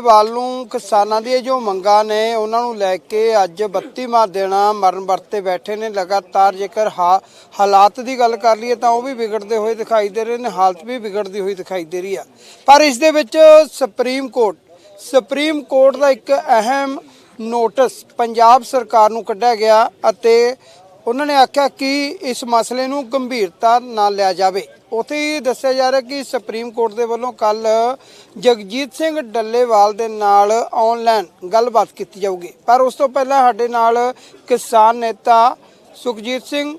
ਵੱਲ ਨੂੰ ਕਿਸਾਨਾਂ ਦੀਆਂ ਜੋ ਮੰਗਾਂ ਨੇ, ਉਹਨਾਂ ਨੂੰ ਲੈ ਕੇ ਅੱਜ 32ਵਾਂ ਦਿਨ ਮਰਨ ਵਰਤੇ ਬੈਠੇ ਨੇ। ਲਗਾਤਾਰ ਜੇਕਰ ਹਾ- ਹਾਲਾਤ ਦੀ ਗੱਲ ਕਰ ਲਈਏ ਤਾਂ ਉਹ ਵੀ ਵਿਗੜਦੇ ਹੋਏ ਦਿਖਾਈ ਦੇ ਰਹੇ ਨੇ, ਹਾਲਤ ਵੀ ਵਿਗੜਦੀ ਹੋਈ ਦਿਖਾਈ ਦੇ ਰਹੀ ਆ। ਪਰ ਇਸ ਦੇ ਵਿੱਚ ਸੁਪਰੀਮ ਕੋਰਟ ਸੁਪਰੀਮ ਕੋਰਟ ਦਾ ਇੱਕ ਅਹਿਮ ਨੋਟਿਸ ਪੰਜਾਬ ਸਰਕਾਰ ਨੂੰ ਕੱਢਿਆ ਗਿਆ ਅਤੇ ਉਹਨਾਂ ਨੇ ਆਖਿਆ ਕਿ ਇਸ ਮਸਲੇ ਨੂੰ ਗੰਭੀਰਤਾ ਨਾਲ ਲਿਆ ਜਾਵੇ। ਉੱਥੇ ਹੀ ਦੱਸਿਆ ਜਾ ਰਿਹਾ ਕਿ ਸੁਪਰੀਮ ਕੋਰਟ ਦੇ ਵੱਲੋਂ ਕੱਲ ਜਗਜੀਤ ਸਿੰਘ ਡੱਲੇਵਾਲ ਦੇ ਨਾਲ ਆਨਲਾਈਨ ਗੱਲਬਾਤ ਕੀਤੀ ਜਾਊਗੀ। ਪਰ ਉਸ ਤੋਂ ਪਹਿਲਾਂ ਸਾਡੇ ਨਾਲ ਕਿਸਾਨ ਨੇਤਾ ਸੁਖਜੀਤ ਸਿੰਘ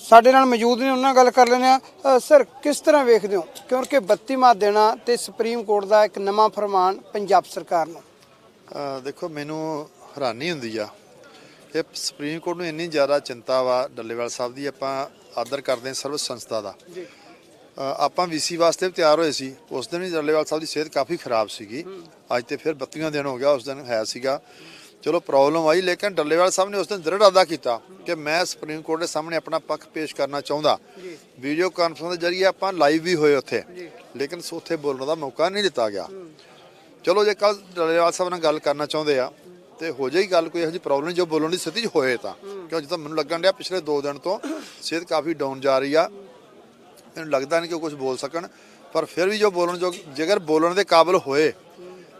ਸਾਡੇ ਨਾਲ ਮੌਜੂਦ ਨੇ, ਉਹਨਾਂ ਨਾਲ ਗੱਲ ਕਰ ਲੈਂਦੇ ਆ ਸਰ, ਕਿਸ ਤਰ੍ਹਾਂ ਵੇਖਦੇ ਹੋ? ਕਿਉਂਕਿ 32ਵਾਂ ਮਾ ਦੇਣਾ ਤੇ ਸੁਪਰੀਮ ਕੋਰਟ ਦਾ ਇੱਕ ਨਵਾਂ ਫਰਮਾਨ ਪੰਜਾਬ ਸਰਕਾਰ ਨੂੰ। ਦੇਖੋ, ਮੈਨੂੰ ਹੈਰਾਨੀ ਹੁੰਦੀ ਆ ਕਿ ਸੁਪਰੀਮ ਕੋਰਟ ਨੂੰ ਇੰਨੀ ਜ਼ਿਆਦਾ ਚਿੰਤਾ ਵਾ ਡੱਲੇਵਾਲ ਸਾਹਿਬ ਦੀ ਆਪਾਂ ਆਦਰ ਕਰਦੇ ਹਾਂ ਸਰਵ ਸੰਸਥਾ ਦਾ। ਜੀ। ਆਪਾਂ ਵੀਸੀ ਵਾਸਤੇ ਵੀ ਤਿਆਰ ਹੋਏ ਸੀ। ਉਸ ਦਿਨ ਵੀ ਡੱਲੇਵਾਲ ਸਾਹਿਬ ਦੀ ਸਿਹਤ ਕਾਫੀ ਖਰਾਬ ਸੀਗੀ। ਅੱਜ ਤੇ ਫਿਰ 32ਵਾਂ ਦਿਨ ਹੋ ਗਿਆ ਉਸ ਦਿਨ ਹੈ ਸੀਗਾ। ਚਲੋ ਪ੍ਰੋਬਲਮ ਆਈ ਲੇਕਿਨ ਡੱਲੇਵਾਲ ਸਾਹਿਬ ਨੇ ਉਸ ਦਿਨ ਦ੍ਰਿੜ ਅਦਾ ਕੀਤਾ ਕਿ ਮੈਂ ਸੁਪਰੀਮ ਕੋਰਟ ਦੇ ਸਾਹਮਣੇ ਆਪਣਾ ਪੱਖ ਪੇਸ਼ ਕਰਨਾ ਚਾਹੁੰਦਾ। ਜੀ। ਵੀਡੀਓ ਕਾਨਫਰੰਸ ਦੇ ਜ਼ਰੀਏ ਆਪਾਂ ਲਾਈਵ ਵੀ ਹੋਏ ਉੱਥੇ। ਜੀ। ਲੇਕਿਨ ਉੱਥੇ ਬੋਲਣ ਦਾ ਮੌਕਾ ਨਹੀਂ ਦਿੱਤਾ ਗਿਆ। ਚਲੋ ਜੇ ਕੱਲ ਡਲੇਵਾਲ ਸਾਹਿਬ ਨਾਲ ਗੱਲ ਕਰਨਾ ਚਾਹੁੰਦੇ ਆ ਤੇ ਹੋ ਜਾਈ ਗੱਲ ਕੋਈ ਇਹੋ ਜਿਹੀ ਪ੍ਰੋਬਲਮ ਜੋ ਬੋਲਣ ਦੀ ਸਥਿਤੀ 'ਚ ਹੋਏ ਤਾਂ। ਕਿਉਂ ਜਿੱਦਾਂ ਮੈਨੂੰ ਲੱਗਣ ਡਿਆ ਪਿਛਲੇ 2 ਦਿਨ ਤੋਂ ਸਿਹਤ ਕਾਫੀ ਡਾਊਨ ਜਾ ਰਹੀ ਆ। ਮੈਨੂੰ ਲੱਗਦਾ ਨਹੀਂ ਕਿ ਉਹ ਕੁਝ ਬੋਲ ਸਕਣ ਪਰ ਫਿਰ ਵੀ ਜੋ ਬੋਲਣ ਜੋ ਜੇਕਰ ਬੋਲਣ ਦੇ ਕਾਬਿਲ ਹੋਏ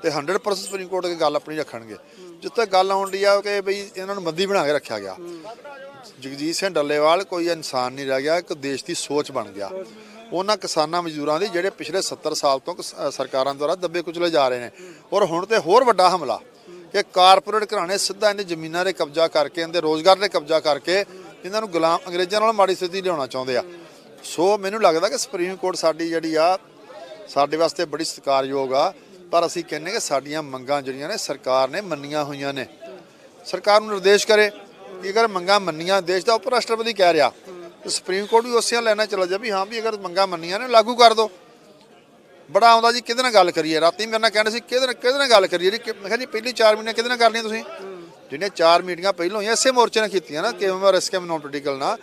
ਤੇ 100% ਸੁਪਰੀਮ ਕੋਰਟ ਦੀ ਗੱਲ ਆਪਣੀ ਰੱਖਣਗੇ। ਜਿੱਥੇ ਗੱਲ ਆਉਣ ਦੀ ਆ ਕਿ ਬਈ ਇਹਨਾਂ ਨੂੰ ਬੰਦੀ ਬਣਾ ਕੇ ਰੱਖਿਆ ਗਿਆ। ਜਗਜੀਤ ਸਿੰਘ ਡੱਲੇਵਾਲ ਕੋਈ ਇਨਸਾਨ ਨਹੀਂ ਰਹਿ ਗਿਆ ਇੱਕ ਦੇਸ਼ ਦੀ ਸੋਚ ਬਣ ਗਿਆ। ਉਹਨਾਂ ਕਿਸਾਨਾਂ ਮਜ਼ਦੂਰਾਂ ਦੀ ਜਿਹੜੇ ਪਿਛਲੇ 70 ਸਾਲ ਤੋਂ ਸਰਕਾਰਾਂ ਦੁਆਰਾ ਦੱਬੇ ਕੁਚਲੇ ਜਾ ਰਹੇ ਨੇ। ਔਰ ਹੁਣ ਤੇ ਹੋਰ ਵੱਡਾ ਹਮਲਾ। ਕਿ ਕਾਰਪੋਰੇਟ ਘਰਾਣੇ ਸਿੱਧਾ ਇਹਨੇ ਜ਼ਮੀਨਾਂ ਦੇ ਕਬਜ਼ਾ ਕਰਕੇ, ਇਹਦੇ ਰੋਜ਼ਗਾਰ ਦੇ ਕਬਜ਼ਾ ਕਰਕੇ ਇਹਨਾਂ ਨੂੰ ਗੁਲਾਮ ਅੰਗਰੇਜ਼ਾਂ ਨਾਲ ਮਾੜੀ ਸਥਿਤੀ ਲਿਆਉਣਾ ਚਾਹੁੰਦੇ ਆ। ਸੋ ਮੈਨੂੰ ਲੱਗਦਾ ਕਿ ਸੁਪਰੀਮ ਕੋਰਟ ਸਾਡੀ ਜਿਹੜੀ ਆ, ਸਾਡੇ ਵਾਸਤੇ ਬੜੀ ਸਤਿਕਾਰਯੋਗ ਆ, ਪਰ ਅਸੀਂ ਕਹਿੰਨੇ ਕਿ ਸਾਡੀਆਂ ਮੰਗਾਂ ਜਿਹੜੀਆਂ ਨੇ ਸਰਕਾਰ ਨੇ ਮੰਨੀਆਂ ਹੋਈਆਂ ਨੇ। ਸਰਕਾਰ ਨੂੰ ਨਿਰਦੇਸ਼ ਕਰੇ ਕਿ ਅਗਰ ਮੰਗਾਂ ਮੰਨੀਆਂ, ਦੇਸ਼ ਦਾ ਉਪ ਰਾਸ਼ਟਰਪਤੀ ਕਹਿ ਰਿਹਾ, ਤੇ ਸੁਪਰੀਮ ਕੋਰਟ ਵੀ ਉਸੇ ਲੈਣਾ ਚਲਾ ਜਾ ਵੀ ਹਾਂ ਵੀ ਅਗਰ ਮੰਗਾਂ ਮੰਨੀਆਂ ਨੇ, ਲਾਗੂ ਕਰ ਦਿਓ ਬੜਾ ਆਉਂਦਾ ਜੀ, ਕਿਹਦੇ ਨਾਲ ਗੱਲ ਕਰੀਏ? ਰਾਤੀ ਮੇਰੇ ਨਾਲ ਕਹਿੰਦੇ ਸੀ, ਕਿਹਦੇ ਨਾਲ ਕਿਹਦੇ ਨਾਲ ਗੱਲ ਕਰੀਏ ਜੀ ਕਿ- ਮੈਂ ਕਿਹਾ ਜੀ, ਪਹਿਲੀ 4 ਮਹੀਨੇ ਕਿਹਦੇ ਨਾਲ ਕਰਨੀਆਂ ਤੁਸੀਂ? ਜਿਹੜੀਆਂ 4 ਮੀਟਿੰਗਾਂ ਪਹਿਲਾਂ ਹੋਈਆਂ, ਇਸੇ ਮੋਰਚੇ ਨਾਲ ਕੀਤੀਆਂ ਨਾ, ਕਿਵੇਂ ਰਿਸਕਮ ਨਾਨ ਪੋਲੀਟੀਕਲ ਨਾਲ।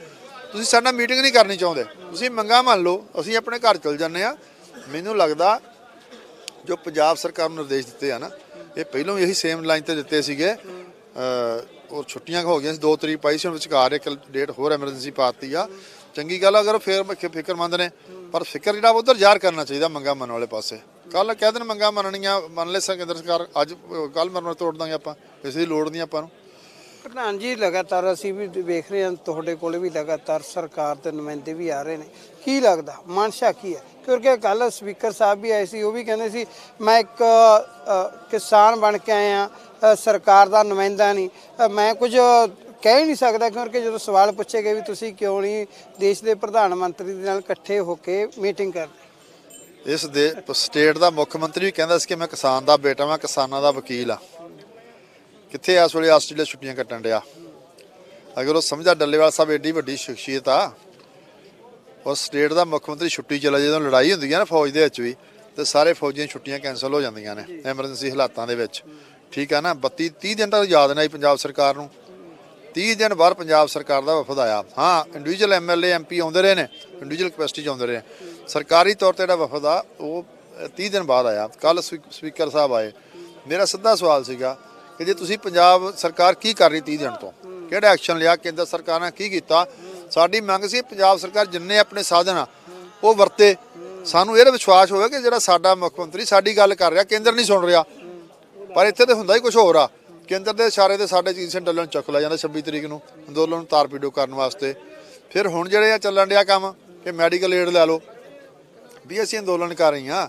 ਤੁਸੀਂ ਸਾਡੇ ਨਾਲ ਮੀਟਿੰਗ ਨਹੀਂ ਕਰਨੀ ਚਾਹੁੰਦੇ। ਤੁਸੀਂ ਮੰਗਾਂ ਮੰਨ ਲਓ, ਅਸੀਂ ਆਪਣੇ ਘਰ ਚਲ ਜਾਂਦੇ ਆ ਮੈਨੂੰ ਲੱਗਦਾ ਜੋ ਪੰਜਾਬ ਸਰਕਾਰ ਨੂੰ ਨਿਰਦੇਸ਼ ਦਿੱਤੇ ਆ ਨਾ, ਇਹ ਪਹਿਲਾਂ ਵੀ ਇਹੀ ਸੇਮ ਲਾਈਨ ਤੇ ਦਿੱਤੇ ਸੀਗੇ। ਅ ਔਰ ਛੁੱਟੀਆਂ ਹੋ ਗਈਆਂ ਸੀ, ਦੋ ਤਰੀਕ ਪਾਈ ਸੀ, ਹੁਣ ਵਿਚਕਾਰ ਇੱਕ ਡੇਟ ਹੋਰ ਐਮਰਜੈਂਸੀ ਪਾਤੀ ਆ। ਚੰਗੀ ਗੱਲ ਆ, ਅਗਰ ਉਹ ਫੇਰ ਫਿਕਰਮੰਦ ਨੇ। ਪਰ ਫਿਕਰ ਜਿਹੜਾ ਉਧਰ ਜ਼ਾਹਰ ਕਰਨਾ ਚਾਹੀਦਾ ਮੰਗਾ ਮੰਨਣ ਵਾਲੇ ਪਾਸੇ। ਕੱਲ ਕਹਿ ਦੇਣ ਮੰਗਾ ਮੰਨਣੀਆਂ ਮੰਨ ਲੈ ਕੇਂਦਰ ਸਰਕਾਰ ਅੱਜ ਕੱਲ ਮਰਨ ਤੋੜ ਦਾਂਗੇ ਆਪਾਂ ਕਿਸੇ ਦੀ ਲੋੜ ਨਹੀਂ ਆਪਾਂ ਨੂੰ। ਪ੍ਰਧਾਨ ਜੀ ਲਗਾਤਾਰ ਅਸੀਂ ਵੀ ਵੇਖ ਰਹੇ ਹਾਂ ਤੁਹਾਡੇ ਕੋਲ ਵੀ ਲਗਾਤਾਰ ਸਰਕਾਰ ਦੇ ਨੁਮਾਇੰਦੇ ਵੀ ਆ ਰਹੇ ਨੇ। ਕੀ ਲੱਗਦਾ ਮਨਸ਼ਾ ਕੀ ਹੈ? ਕਿਉਂਕਿ ਕੱਲ ਸਪੀਕਰ ਸਾਹਿਬ ਵੀ ਆਏ ਸੀ ਉਹ ਵੀ ਕਹਿੰਦੇ ਸੀ ਮੈਂ ਇੱਕ ਕਿਸਾਨ ਬਣ ਕੇ ਆਇਆ ਅ, ਸਰਕਾਰ ਦਾ ਨੁਮਾਇੰਦਾ ਨਹੀਂ। ਮੈਂ ਕੁਝ ਕਹਿ ਹੀ ਨਹੀਂ ਸਕਦਾ ਕਿਉਂਕਿ ਜਦੋਂ ਸਵਾਲ ਪੁੱਛੇ ਗਏ ਵੀ ਤੁਸੀਂ ਕਿਉਂ ਨਹੀਂ ਦੇਸ਼ ਦੇ ਪ੍ਰਧਾਨ ਮੰਤਰੀ ਦੇ ਨਾਲ ਇਕੱਠੇ ਹੋ ਕੇ ਮੀਟਿੰਗ ਕਰਦੇ? ਇਸ ਦੇ ਸਟੇਟ ਦਾ ਮੁੱਖ ਮੰਤਰੀ ਵੀ ਕਹਿੰਦਾ ਸੀ ਕਿ ਮੈਂ ਕਿਸਾਨ ਦਾ ਬੇਟਾ ਵਾਂ ਕਿਸਾਨਾਂ ਦਾ ਵਕੀਲ ਆ ਕਿੱਥੇ ਇਸ ਵੇਲੇ ਆਸਟ੍ਰੇਲੀਆ ਛੁੱਟੀਆਂ ਕੱਟਣ ਡਿਆ? ਅਗਰ ਉਹ ਸਮਝਦਾ ਡੱਲੇਵਾਲ ਸਾਹਿਬ ਏਡੀ ਵੱਡੀ ਸ਼ਖਸੀਅਤ ਆ ਔਰ ਸਟੇਟ ਦਾ ਮੁੱਖ ਮੰਤਰੀ ਛੁੱਟੀ ਚਲਾ ਜਦੋਂ ਲੜਾਈ ਹੁੰਦੀ ਹੈ ਨਾ ਫੌਜ ਦੇ ਵਿੱਚ ਵੀ, ਤੇ ਸਾਰੇ ਫੌਜੀਆਂ ਛੁੱਟੀਆਂ ਕੈਨਸਲ ਹੋ ਜਾਂਦੀਆਂ ਨੇ, ਐਮਰਜੈਂਸੀ ਹਾਲਾਤਾਂ ਦੇ ਵਿੱਚ। ਠੀਕ ਆ ਨਾ 32 30 ਦਿਨ ਤੱਕ ਯਾਦ ਨਹੀਂ ਪੰਜਾਬ ਸਰਕਾਰ ਨੂੰ। 30 ਦਿਨ ਬਾਅਦ ਪੰਜਾਬ ਸਰਕਾਰ ਦਾ ਵਫਦ ਆਇਆ। ਹਾਂ ਇੰਡੀਵਿਜੂਅਲ ਐਮਐਲਏ ਐਮਪੀ ਆਉਂਦੇ ਰਹੇ ਨੇ ਇੰਡੀਵਿਜੂਅਲ ਕਪੈਸਿਟੀ 'ਚ ਆਉਂਦੇ ਰਹੇ। ਸਰਕਾਰੀ ਤੌਰ ਤੇ ਜਿਹੜਾ ਵਫਦ ਆ ਉਹ ਅ, 30 ਦਿਨ ਬਾਅਦ ਆਇਆ। ਕੱਲ ਸਪੀਕਰ ਸਾਹਿਬ ਆਏ। ਮੇਰਾ ਸਿੱਧਾ ਸਵਾਲ ਸੀਗਾ ਕਿ ਜੇ ਤੁਸੀਂ ਪੰਜਾਬ ਸਰਕਾਰ ਕੀ ਕਰ ਰਹੀ 30 ਦਿਨ ਤੋਂ? ਕਿਹੜਾ ਐਕਸ਼ਨ ਲਿਆ? ਕੇਂਦਰ ਸਰਕਾਰ ਨੇ ਕੀ ਕੀਤਾ? ਸਾਡੀ ਮੰਗ ਸੀ ਪੰਜਾਬ ਸਰਕਾਰ ਜਿੰਨੇ ਆਪਣੇ ਸਾਧਨ ਆ ਉਹ ਵਰਤੇ। ਸਾਨੂੰ ਇਹਦਾ ਵਿਸ਼ਵਾਸ ਹੋਵੇ ਕਿ ਜਿਹੜਾ ਸਾਡਾ ਮੁੱਖ ਮੰਤਰੀ ਸਾਡੀ ਗੱਲ ਕਰ ਰਿਹਾ ਕੇਂਦਰ ਨਹੀਂ ਸੁਣ ਰਿਹਾ। ਪਰ ਇੱਥੇ ਤੇ ਹੁੰਦਾ ਹੀ ਕੁਝ ਹੋਰ ਆ। ਕੇਂਦਰ ਦੇ ਇਸ਼ਾਰੇ ਤੇ ਸਾਡੇ ਚੀਜ਼ ਸੈਂਟਰ ਨੂੰ ਚੱਕ ਲਿਆ ਜਾਂਦਾ 26 ਤਰੀਕ ਨੂੰ। ਅੰਦੋਲਨ ਨੂੰ ਤਾਰਪੀਡੋ ਕਰਨ ਵਾਸਤੇ। ਫਿਰ ਹੁਣ ਜਿਹੜੇ ਆ ਚੱਲਣ ਡਿਆ ਕੰਮ ਕਿ ਮੈਡੀਕਲ ਏਡ ਲੈ ਲਓ। ਵੀ ਅਸੀਂ ਅੰਦੋਲਨ ਕਰ ਰਹੀ ਹਾਂ।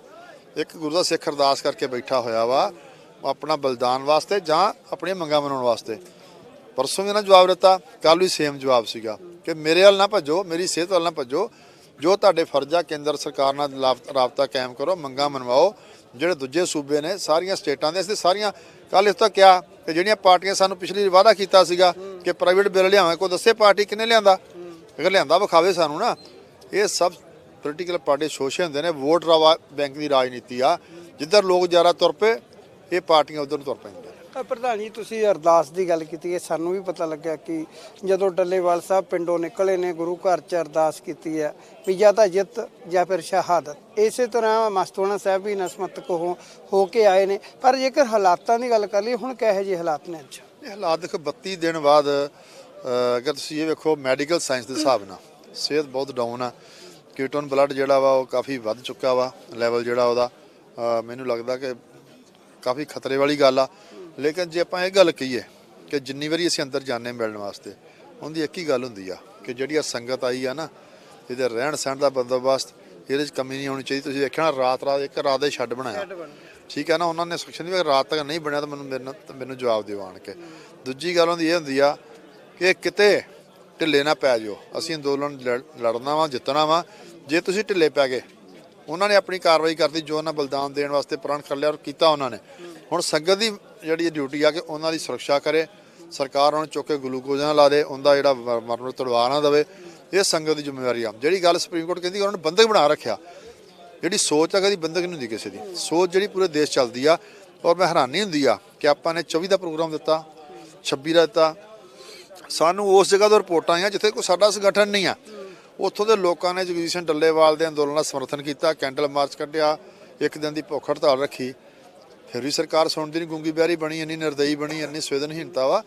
ਇੱਕ ਗੁਰੂ ਦਾ ਸਿੱਖ ਅਰਦਾਸ ਕਰਕੇ ਬੈਠਾ ਹੋਇਆ ਵਾ, ਆਪਣਾ ਬਲਿਦਾਨ ਵਾਸਤੇ ਜਾਂ ਆਪਣੀਆਂ ਮੰਗਾਂ ਮਨਾਉਣ ਵਾਸਤੇ। ਪਰਸੋਂ ਵੀ ਇਹਨਾਂ ਜਵਾਬ ਦਿੱਤਾ ਕੱਲ ਵੀ ਸੇਮ ਜਵਾਬ ਸੀਗਾ ਕਿ ਮੇਰੇ ਵੱਲ ਨਾ ਭੱਜੋ, ਮੇਰੀ ਸਿਹਤ ਵੱਲ ਨਾ ਭੱਜੋ ਜੋ ਤੁਹਾਡੇ ਫਰਜ਼ ਆ ਕੇਂਦਰ ਸਰਕਾਰ ਨਾਲ ਰਾਬਤਾ ਕਾਇਮ ਕਰੋ, ਮੰਗਾਂ ਮਨਵਾਓ, ਜਿਹੜੇ ਦੂਜੇ ਸੂਬੇ ਨੇ ਸਾਰੀਆਂ ਸਟੇਟਾਂ ਦੇ ਅਸੀਂ ਸਾਰੀਆਂ ਕੱਲ ਇਸ ਤੋਂ ਕਿਹਾ ਕਿ ਜਿਹੜੀਆਂ ਪਾਰਟੀਆਂ ਸਾਨੂੰ ਪਿਛਲੀ ਵਾਅਦਾ ਕੀਤਾ ਸੀਗਾ ਕਿ ਪ੍ਰਾਈਵੇਟ ਬਿੱਲ ਲਿਆਵਾਂ, ਕੋਈ ਦੱਸੇ ਪਾਰਟੀ ਕਿੰਨੇ ਲਿਆਂਦਾ? ਅਗਰ ਲਿਆਂਦਾ ਵਿਖਾਵੇ ਸਾਨੂੰ ਨਾ, ਇਹ ਸਭ ਪੋਲੀਟੀਕਲ ਪਾਰਟੀ ਸ਼ੋਸ਼ੇ ਹੁੰਦੇ ਨੇ, ਵੋਟ ਰਵਾ ਬੈਂਕ ਦੀ ਰਾਜਨੀਤੀ ਆ, ਜਿੱਧਰ ਲੋਕ ਜ਼ਿਆਦਾ ਤੁਰ ਪਏ, ਇਹ ਪਾਰਟੀਆਂ ਉਧਰ ਨੂੰ ਤੁਰ ਪੈਂਦੀਆਂ। ਪ੍ਰਧਾਨ ਜੀ, ਤੁਸੀਂ ਅਰਦਾਸ ਦੀ ਗੱਲ ਕੀਤੀ ਹੈ, ਸਾਨੂੰ ਵੀ ਪਤਾ ਲੱਗਿਆ ਕਿ ਜਦੋਂ ਡੱਲੇਵਾਲ ਸਾਹਿਬ ਪਿੰਡੋਂ ਨਿਕਲੇ ਨੇ, ਗੁਰੂ ਘਰ 'ਚ ਅਰਦਾਸ ਕੀਤੀ ਹੈ, ਵੀ ਜਾਂ ਤਾਂ ਜਿੱਤ ਜਾਂ ਫਿਰ ਸ਼ਹਾਦਤ। ਇਸੇ ਤਰ੍ਹਾਂ ਮਸਤੂਆਣਾ ਸਾਹਿਬ ਵੀ ਨਸਮਤਕ ਹੋ ਹੋ ਕੇ ਆਏ ਨੇ। ਪਰ ਜੇਕਰ ਹਾਲਾਤਾਂ ਦੀ ਗੱਲ ਕਰ ਲਈ ਹੁਣ ਕਿਹੋ ਜਿਹੇ ਹਾਲਾਤ ਨੇ ਅੱਜ? ਇਹ ਹਾਲਾਤ ਦੇਖੋ 32 ਦਿਨ ਬਾਅਦ ਅਗਰ ਤੁਸੀਂ ਇਹ ਵੇਖੋ, ਮੈਡੀਕਲ ਸਾਇੰਸ ਦੇ ਹਿਸਾਬ ਨਾਲ, ਸਿਹਤ ਬਹੁਤ ਡਾਊਨ ਆ। ਕੀਟੋਨ ਬਲੱਡ ਜਿਹੜਾ ਵਾ, ਉਹ ਕਾਫੀ ਵੱਧ ਚੁੱਕਾ ਵਾ ਲੈਵਲ ਜਿਹੜਾ ਉਹਦਾ। ਮੈਨੂੰ ਲੱਗਦਾ ਕਿ ਕਾਫੀ ਖਤਰੇ ਵਾਲੀ ਗੱਲ ਆ। ਲੇਕਿਨ ਜੇ ਆਪਾਂ ਇਹ ਗੱਲ ਕਹੀਏ ਕਿ ਜਿੰਨੀ ਵਾਰੀ ਅਸੀਂ ਅੰਦਰ ਜਾਂਦੇ ਮਿਲਣ ਵਾਸਤੇ ਉਹਦੀ ਇੱਕ ਹੀ ਗੱਲ ਹੁੰਦੀ ਆ ਕਿ ਜਿਹੜੀ ਆ ਸੰਗਤ ਆਈ ਆ ਨਾ ਇਹਦੇ ਰਹਿਣ ਸਹਿਣ ਦਾ ਬੰਦੋਬਸਤ ਇਹਦੇ 'ਚ ਕਮੀ ਨਹੀਂ ਹੋਣੀ ਚਾਹੀਦੀ। ਤੁਸੀਂ ਵੇਖਿਆ ਨਾ ਰਾਤ ਰਾਤ ਇੱਕ ਰਾਤ ਦੇ ਛੱਡ ਬਣਾਇਆ। ਠੀਕ ਹੈ ਨਾ ਉਹਨਾਂ ਨੇ ਸੈਕਸ਼ਨ ਵੀ ਰਾਤ ਤੱਕ ਨਹੀਂ ਬਣਿਆ ਤਾਂ ਮੈਨੂੰ ਮੇਰੇ ਨਾਲ ਮੈਨੂੰ ਜਵਾਬ ਦਿਓ ਆਣ ਕੇ। ਦੂਜੀ ਗੱਲ ਉਹਦੀ ਇਹ ਹੁੰਦੀ ਆ ਕਿ ਕਿਤੇ ਢਿੱਲੇ ਨਾ ਪੈ ਜਾਓ। ਅਸੀਂ ਅੰਦੋਲਨ ਲੜ- ਲੜਨਾ ਵਾ ਜਿੱਤਣਾ ਵਾ। ਜੇ ਤੁਸੀਂ ਢਿੱਲੇ ਪੈ ਗਏ ਉਹਨਾਂ ਨੇ ਆਪਣੀ ਕਾਰਵਾਈ ਕਰਤੀ ਜੋ ਉਹਨਾਂ ਬਲਿਦਾਨ ਦੇਣ ਵਾਸਤੇ ਪ੍ਰਣ ਕਰ ਲਿਆ ਔਰ ਕੀਤਾ ਉਹਨਾਂ ਨੇ। ਹੁਣ ਸੰਗਤ ਦੀ ਜਿਹੜੀ ਡਿਊਟੀ ਆ ਕਿ ਉਹਨਾਂ ਦੀ ਸੁਰੱਖਿਆ ਕਰੇ, ਸਰਕਾਰ ਉਹਨਾਂ ਚੁੱਕ ਕੇ ਗਲੂਕੋਜ਼ ਨਾ ਲਾ ਦੇ, ਉਹਦਾ ਜਿਹੜਾ ਮਰਨ ਤੜਵਾ ਨਾ ਦੇਵੇ, ਇਹ ਸੰਗਤ ਦੀ ਜ਼ਿੰਮੇਵਾਰੀ ਆ। ਜਿਹੜੀ ਗੱਲ ਸੁਪਰੀਮ ਕੋਰਟ ਕਹਿੰਦੀ, ਉਹਨਾਂ ਨੂੰ ਬੰਦਕ ਬਣਾ ਰੱਖਿਆ। ਜਿਹੜੀ ਸੋਚ ਆ ਕਦੀ ਬੰਦਕ ਨਹੀਂ ਹੁੰਦੀ ਕਿਸੇ ਦੀ। ਸੋਚ ਜਿਹੜੀ ਪੂਰੇ ਦੇਸ਼ ਚੱਲਦੀ ਆ, ਔਰ ਮੈਂ ਹੈਰਾਨੀ ਹੁੰਦੀ ਆ ਕਿ ਆਪਾਂ ਨੇ 24 ਦਾ ਪ੍ਰੋਗਰਾਮ ਦਿੱਤਾ 26 ਦਾ ਦਿੱਤਾ। ਸਾਨੂੰ ਉਸ ਜਗ੍ਹਾ ਤੋਂ ਰਿਪੋਰਟਾਂ ਆਈਆਂ ਜਿੱਥੇ ਕੋਈ ਸਾਡਾ ਸੰਗਠਨ ਨਹੀਂ ਆ। ਉੱਥੋਂ ਦੇ ਲੋਕਾਂ ਨੇ ਜਗਜੀਤ ਸਿੰਘ ਡੱਲੇਵਾਲ ਦੇ ਅੰਦੋਲਨ ਦਾ ਸਮਰਥਨ ਕੀਤਾ, ਕੈਂਡਲ ਮਾਰਚ ਕੱਢਿਆ, ਇੱਕ ਦਿਨ ਦੀ ਭੁੱਖ ਹੜਤਾਲ ਰੱਖੀ। ਫਿਰ ਵੀ ਸਰਕਾਰ ਸੁਣਦੀ ਨਹੀਂ ਗੁੰਗੀ ਬਿਆਰੀ ਬਣੀ, ਇੰਨੀ ਨਿਰਦਈ ਬਣੀ, ਇੰਨੀ ਸੰਵੇਦਨਹੀਨਤਾ ਵਾ।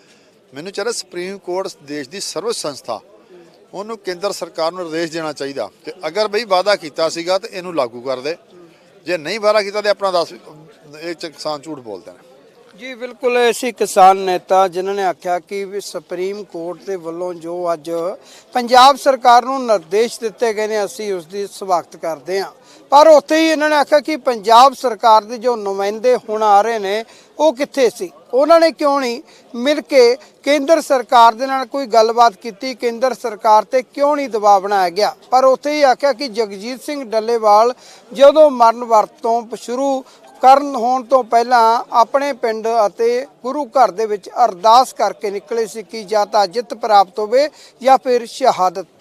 ਮੈਨੂੰ ਚਾਹੀਦਾ ਸੁਪਰੀਮ ਕੋਰਟ ਦੇਸ਼ ਦੀ ਸਰਵ ਸੰਸਥਾ, ਉਹਨੂੰ ਕੇਂਦਰ ਸਰਕਾਰ ਨੂੰ ਨਿਰਦੇਸ਼ ਦੇਣਾ ਚਾਹੀਦਾ ਕਿ ਅਗਰ ਬਈ ਵਾਅਦਾ ਕੀਤਾ ਸੀਗਾ ਤੇ ਇਹਨੂੰ ਲਾਗੂ ਕਰ ਦੇ। ਜੇ ਨਹੀਂ ਵਾਅਦਾ ਕੀਤਾ ਤੇ ਆਪਣਾ ਦੱਸ, ਇਹ ਕਿਸਾਨ ਝੂਠ ਬੋਲਦੇ ਨੇ। ਜੀ, ਬਿਲਕੁਲ ਐਸੀ ਕਿਸਾਨ ਨੇਤਾ ਜਿਨ੍ਹਾਂ ਨੇ ਆਖਿਆ ਕਿ ਵੀ ਸੁਪਰੀਮ ਕੋਰਟ ਦੇ ਵੱਲੋਂ ਜੋ ਅੱਜ ਪੰਜਾਬ ਸਰਕਾਰ ਨੂੰ ਨਿਰਦੇਸ਼ ਦਿੱਤੇ ਗਏ ਨੇ, ਅਸੀਂ ਉਸ ਦੀ ਸਵਾਗਤ ਕਰਦੇ ਹਾਂ। ਪਰ ਉੱਥੇ ਹੀ ਇਹਨਾਂ ਨੇ ਆਖਿਆ ਕਿ ਪੰਜਾਬ ਸਰਕਾਰ ਦੇ ਜੋ ਨੁਮਾਇੰਦੇ ਹੁਣ ਆ ਰਹੇ ਨੇ, ਉਹ ਕਿੱਥੇ ਸੀ? ਉਹਨਾਂ ਨੇ ਕਿਉਂ ਨਹੀਂ ਮਿਲ ਕੇ ਕੇਂਦਰ ਸਰਕਾਰ ਦੇ ਨਾਲ ਕੋਈ ਗੱਲਬਾਤ ਕੀਤੀ, ਕੇਂਦਰ ਸਰਕਾਰ ਤੇ ਕਿਉਂ ਨਹੀਂ ਦਬਾਅ ਬਣਾਇਆ ਗਿਆ? ਪਰ ਉੱਥੇ ਹੀ ਆਖਿਆ ਕਿ ਜਗਜੀਤ ਸਿੰਘ ਡੱਲੇਵਾਲ ਜਦੋਂ ਮਰਨ ਵਰਤ ਤੋਂ ਸ਼ੁਰੂ ਕਰਨ ਹੋਣ ਤੋਂ ਪਹਿਲਾਂ ਆਪਣੇ ਪਿੰਡ ਅਤੇ ਗੁਰੂ ਘਰ ਦੇ ਵਿੱਚ ਅਰਦਾਸ ਕਰਕੇ ਨਿਕਲੇ ਸੀ ਕਿ ਜਾਂ ਤਾਂ ਜਿੱਤ ਪ੍ਰਾਪਤ ਹੋਵੇ ਜਾਂ ਫਿਰ ਸ਼ਹਾਦਤ।